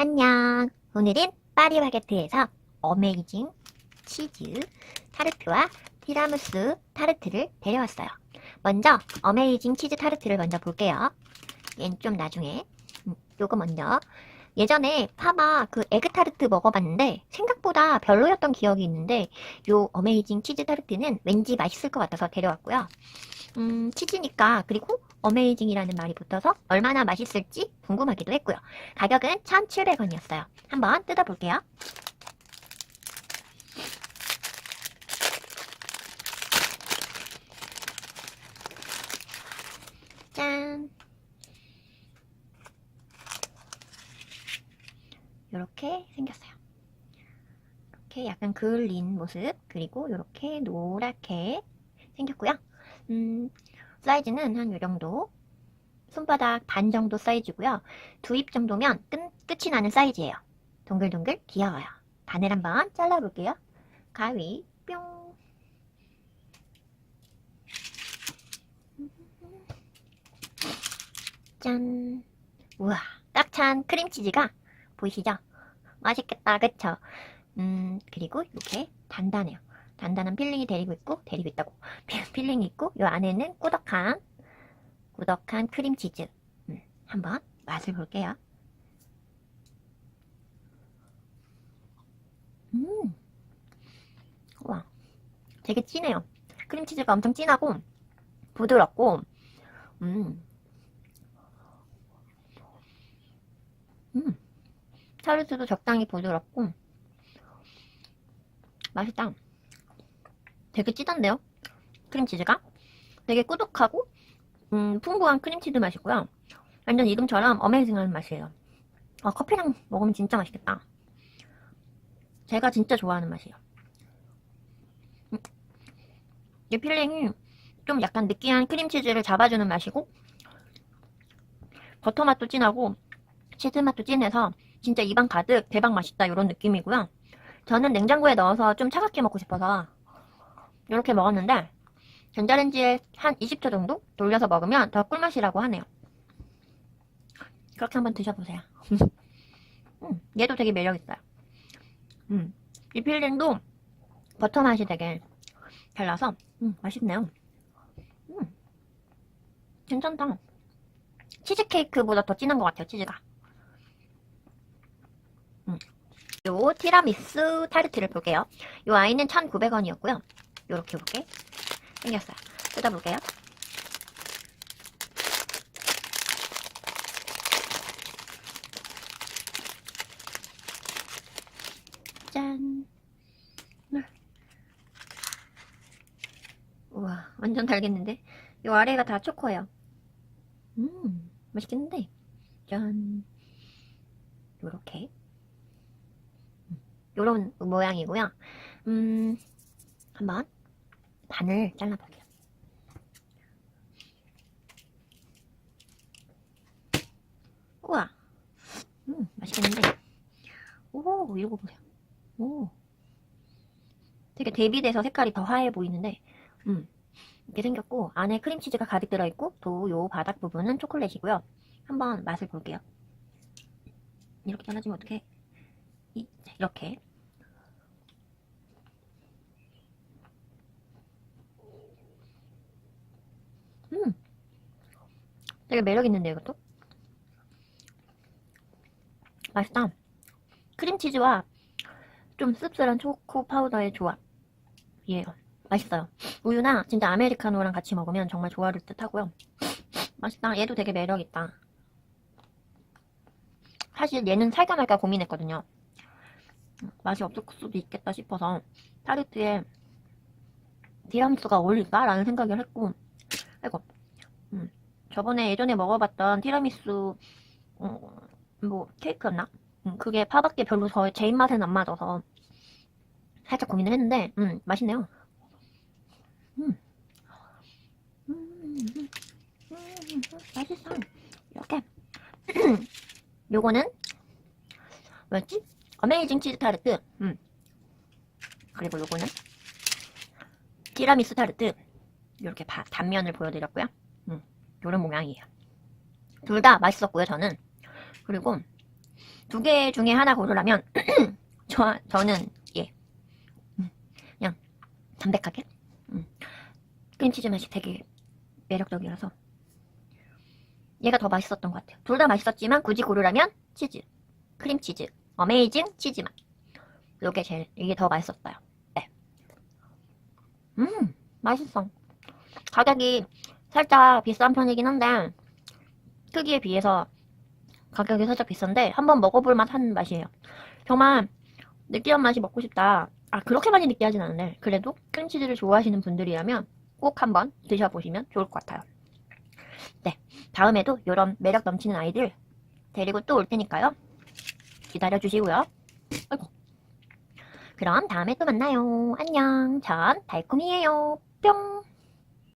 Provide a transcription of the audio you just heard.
안녕. 오늘은 파리 바게트에서 어메이징 치즈 타르트와 티라미수 타르트를 데려왔어요. 먼저 어메이징 치즈 타르트를 먼저 볼게요. 얘는 좀 나중에. 음, 요거 먼저. 예전에 파마 그 에그 타르트 먹어봤는데 생각보다 별로였던 기억이 있는데 요 어메이징 치즈 타르트는 왠지 맛있을 것 같아서 데려왔고요. 음, 치즈니까 그리고 어메이징이라는 말이 붙어서 얼마나 맛있을지 궁금하기도 했고요. 가격은 1,700원이었어요. 한번 뜯어볼게요. 짠! 이렇게 생겼어요. 이렇게 약간 그을린 모습, 그리고 이렇게 노랗게 생겼고요. 음, 사이즈는 한요 정도. 손바닥 반 정도 사이즈고요. 두 입 정도면 끝, 끝이 나는 사이즈예요. 동글동글 귀여워요. 반을 한번 잘라볼게요. 가위 뿅. 짠. 우와, 딱 찬 크림치즈가 보이시죠? 맛있겠다, 그쵸? 음, 그리고 이렇게 단단해요. 단단한 필링이 데리고 있고, 데리고 있다고. 필링이 있고, 요 안에는 꾸덕한, 꾸덕한 크림치즈. 음, 한번 맛을 볼게요. 음, 와, 되게 진해요. 크림치즈가 엄청 진하고, 부드럽고, 음, 음, 타르트도 적당히 부드럽고, 맛있다. 되게 찌던데요? 크림치즈가? 되게 꾸덕하고, 음, 풍부한 크림치즈 맛이고요. 완전 이름처럼 어메이징한 맛이에요. 아, 커피랑 먹으면 진짜 맛있겠다. 제가 진짜 좋아하는 맛이에요. 음, 이 필링이 좀 약간 느끼한 크림치즈를 잡아주는 맛이고, 버터 맛도 진하고, 치즈 맛도 진해서 진짜 입안 가득 대박 맛있다 이런 느낌이고요. 저는 냉장고에 넣어서 좀 차갑게 먹고 싶어서 이렇게 먹었는데 전자레인지에 한 20초 정도 돌려서 먹으면 더 꿀맛이라고 하네요. 그렇게 한번 드셔보세요. 음, 얘도 되게 매력있어요. 음, 이 필링도 버터 맛이 되게 달라서 음, 맛있네요. 음, 괜찮다. 치즈케이크보다 더 진한 것 같아요, 치즈가. 음. 요 티라미수 타르트를 볼게요. 요 아이는 1,900원이었고요. 요렇게 요렇게 생겼어요. 뜯어볼게요. 짠. 네. 우와, 완전 달겠는데? 요 아래가 다 초코예요. 음, 맛있겠는데? 짠. 요렇게. 요런 모양이고요. 음, 한번 반을 잘라볼게요. 우와, 음, 맛있겠는데. 오, 이거 보세요. 오, 되게 대비돼서 색깔이 더 화해 보이는데, 음, 이렇게 생겼고, 안에 크림치즈가 가득 들어있고, 또 요 바닥 부분은 초콜릿이고요. 한번 맛을 볼게요. 이렇게 잘라주면 어떡해? 이, 이렇게. 음. 되게 매력 있는데 이것도? 맛있다. 크림치즈와 좀 씁쓸한 초코 파우더의 조합이에요. 맛있어요. 우유나 진짜 아메리카노랑 같이 먹으면 정말 좋아할 듯 하고요. 맛있다. 얘도 되게 매력 있다. 사실 얘는 살까 말까 고민했거든요. 맛이 없을 수도 있겠다 싶어서 타르트에 티라미수가 어울릴까? 라는 생각을 했고 아이고 음, 저번에 예전에 먹어봤던 티라미수 어, 뭐 케이크였나? 음, 그게 파밖에 별로 저, 제 입맛에는 안 맞아서 살짝 고민을 했는데 음, 맛있네요 음. 음, 음, 음, 맛있어 이렇게 요거는 뭐였지? 어메이징 치즈 타르트 음. 그리고 요거는 티라미수 타르트 이렇게 바, 단면을 보여드렸고요 음. 요런 모양이에요 둘 다 맛있었고요 저는 그리고 두 개 중에 하나 고르라면 저, 저는 예 음, 그냥 담백하게 음, 크림치즈 맛이 되게 매력적이라서 얘가 더 맛있었던 것 같아요. 둘 다 맛있었지만 굳이 고르라면 치즈, 크림치즈, 어메이징 치즈 맛. 요게 제일 이게 더 맛있었어요. 네. 음, 맛있어. 가격이 살짝 비싼 편이긴 한데 크기에 비해서 가격이 살짝 비싼데 한번 먹어볼 만한 맛이에요. 정말 느끼한 맛이 먹고 싶다. 아 그렇게 많이 느끼하진 않은데 그래도 크림치즈를 좋아하시는 분들이라면 꼭 한번 드셔보시면 좋을 것 같아요. 네, 다음에도 이런 매력 넘치는 아이들 데리고 또 올 테니까요. 기다려 주시고요. 아이고. 그럼 다음에 또 만나요. 안녕. 전 달콤이에요. 뿅.